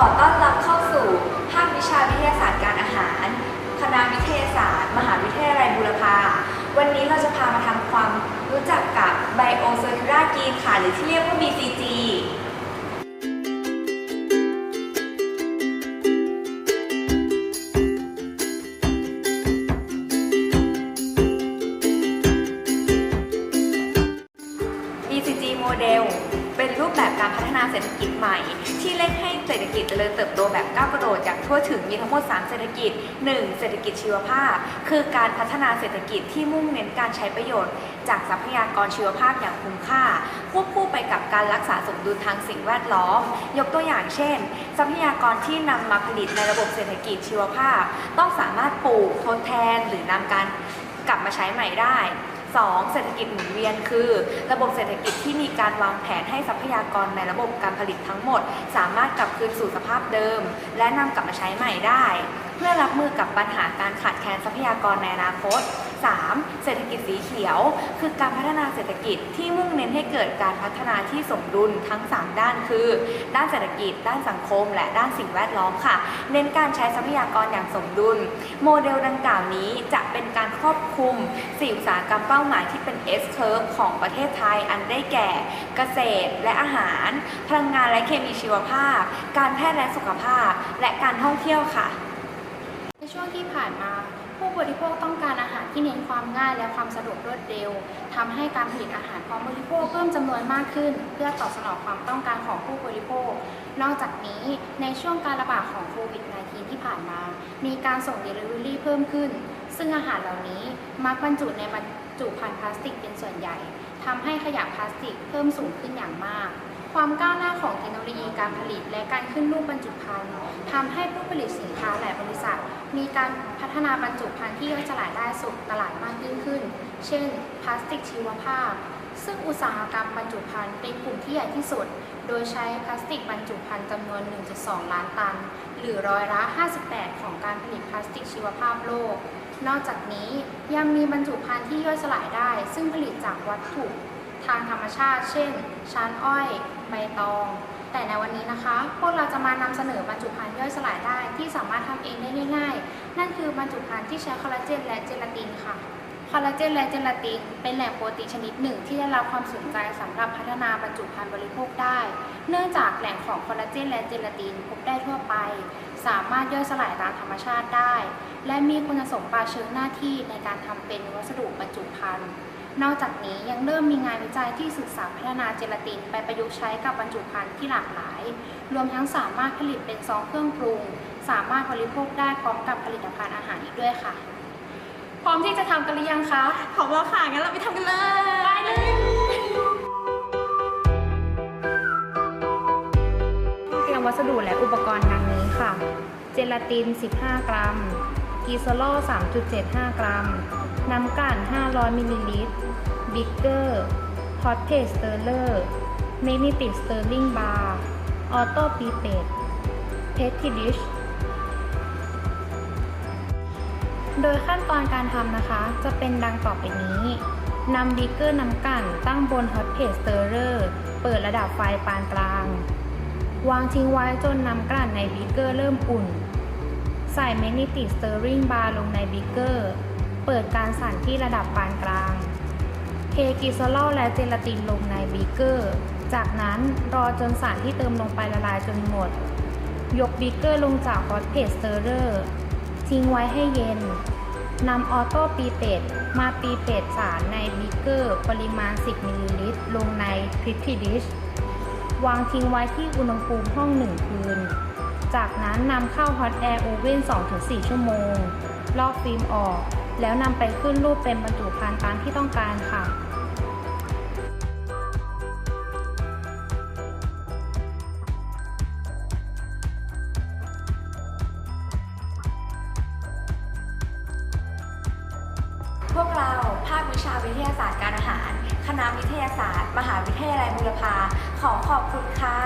ขอต้อนรับเข้าสู่ภาควิชาวิทยาศาสตร์การอาหาร คณะวิทยาศาสตร์ มหาวิทยาลัยบูรพา วันนี้เราจะพามาทำความรู้จักกับไบโอเซอร์คิรากีนค่ะ หรือที่เรียกว่า BCG การพัฒนาเศรษฐกิจใหม่ ที่เร่งให้เศรษฐกิจเจริญเติบโตแบบก้าวกระโดดอย่างทั่วถึงมีทั้งหมด 3 เศรษฐกิจ 1. เศรษฐกิจชีวภาพ คือการพัฒนาเศรษฐกิจที่มุ่งเน้นการใช้ประโยชน์ จากทรัพยากรชีวภาพอย่างคุ้มค่า ควบคู่ไปกับการรักษาสมดุลทางสิ่งแวดล้อม ยกตัวอย่างเช่น ทรัพยากรที่นำมาผลิตในระบบเศรษฐกิจชีวภาพ ต้องสามารถปลูกทดแทนหรือนำการกลับมาใช้ใหม่ได้ 2. เศรษฐกิจหมุนเวียนคือ ระบบเศรษฐกิจที่มีการวางแผนให้ทรัพยากรในระบบการผลิตทั้งหมด สามารถกลับคืนสู่สภาพเดิม และนำกลับมาใช้ใหม่ได้ เพื่อรับมือกับปัญหาการ พยากรในอนาคต 3. เศรษฐกิจสีเขียว คือการพัฒนาเศรษฐกิจที่มุ่งเน้นให้เกิดการพัฒนาที่สมดุลทั้ง 3 ด้านคือ ด้านเศรษฐกิจ ด้านสังคม และด้านสิ่งแวดล้อมค่ะ เน้นการใช้ทรัพยากรอย่างสมดุล โมเดลดังกล่าวนี้จะเป็นการครอบคลุมสี่อุตสาหกรรมเป้าหมายที่เป็น S curve ของประเทศไทยอันได้แก่ เกษตรและอาหาร พลังงานและเคมีชีวภาพ การแพทย์และสุขภาพ และการท่องเที่ยวค่ะ ช่วงที่ผ่านมา ผู้บริโภคต้องการอาหารที่เน้นความง่ายและความสะดวกรวดเร็วทำให้การผลิตอาหารพร้อมบริโภคเพิ่มจำนวนมากขึ้น เพื่อตอบสนองความต้องการของผู้บริโภค นอกจากนี้ในช่วงการระบาดของโควิด -19 ที่ผ่านมา มีการส่ง Delivery เพิ่มขึ้น ซึ่งอาหารเหล่านี้มักบรรจุในบรรจุภัณฑ์พลาสติกเป็นส่วนใหญ่ทำให้ขยะพลาสติกเพิ่มสูงขึ้นอย่างมาก ความก้าวหน้าของเทคโนโลยีการผลิต และการขึ้นรูปบรรจุภัณฑ์ทำให้ผู้ผลิตสินค้าหลายบริษัท มีการพัฒนาบรรจุภัณฑ์ที่ย่อยสลายได้สู่ตลาดมากยิ่งขึ้น เช่น พลาสติกชีวภาพ ซึ่งอุตสาหกรรมบรรจุภัณฑ์เป็นกลุ่มที่ใหญ่ที่สุด โดยใช้พลาสติกบรรจุภัณฑ์จำนวน 1.2 ล้านตัน หรือร้อยละ 58 ของการผลิตพลาสติกชีวภาพโลก นอกจากนี้ยังมีบรรจุภัณฑ์ที่ย่อยสลายได้ ซึ่งผลิตจากวัตถุ ทางธรรมชาติ เช่น ชั้นอ้อย ใบตอง แต่ในวันนี้นะคะ พวกเราจะมานำเสนอบรรจุภัณฑ์ย่อยสลายได้ที่สามารถทำเองได้ง่าย ๆ นั่นคือบรรจุภัณฑ์ที่ใช้คอลลาเจนและเจลาตินค่ะคอลลาเจนและเจลาตินเป็นแหล่งโปรตีนชนิดหนึ่งที่ได้รับความสนใจสำหรับพัฒนาบรรจุภัณฑ์บริโภคได้ เนื่องจากแหล่งของคอลลาเจนและเจลาตินพบได้ทั่วไป สามารถย่อยสลายตามธรรมชาติได้ และมีคุณสมบัติเชิงหน้าที่ในการทำเป็นวัสดุบรรจุภัณฑ์ นอกจากนี้ยังเริ่มมีงานวิจัยที่ศึกษาพัฒนาเจลาติน ไปประยุกต์ใช้กับบรรจุภัณฑ์ที่หลากหลาย รวมทั้งสามารถผลิตเป็นซองเครื่องปรุง สามารถบริโภคได้พร้อมกับผลิตภัณฑ์อาหารอีกด้วยค่ะ พร้อมที่จะทำกันหรือยังคะพร้อมแล้วค่ะ งั้นเราไปทำกันเลยไปเลย เตรียมวัสดุและอุปกรณ์ดังนี้ค่ะ เจลาติน 15 กรัม กีโซโล 3.75 กรัม น้ำกลั่น 500 มิลลิลิตร บิ๊กเกอร์ฮอตเพสเตอร์เลอร์เมนิติสเตอร์ลิงบาร์ออโต้ปีเป็ดเพชทิดิชโดยขั้นตอนการทำนะคะ จะเป็นดังต่อไปนี้นำบิ๊กเกอร์น้ำกันตั้งบนฮอตเพจสเตอร์เลอร์เปิดระดับไฟปานกลาง วางทิ้งไว้จนน้ำกลั่นในบิ๊กเกอร์เริ่มอุ่น ใส่แมกนีติสเตอร์ริงบาร์ลงในบิ๊กเกอร์ เปิดการสั่นที่ระดับปานกลาง ทกิโซโลและเจลาตินลงในบิ๊กเกอร์ จากนั้นรอจนสารที่เติมลงไปละลายจนหมด ยกบิ๊กเกอร์ลงจากฮอตเพสเตอร์เรอร์ ทิ้งไว้ให้เย็นนำออโต้ปีเป็ดมาปีเป็ดสารในบิ๊กเกอร์ ปริมาณ 10 มิลลิลิตร ลงในพริตทีดิชวางทิ้งไว้ที่อุณหภูมิห้อง 1 คืน จากนั้นนำเข้าฮอตแอร์โอเว่น 2-4 ชั่วโมง ลอกฟิล์มออก แล้วนำไปขึ้นรูปเป็นบรรจุภัณฑ์ตามที่ต้องการค่ะ วิทยาศาสตร์การอาหาร คณะวิทยาศาสตร์ มหาวิทยาลัยบูรพาขอขอบคุณค่ะ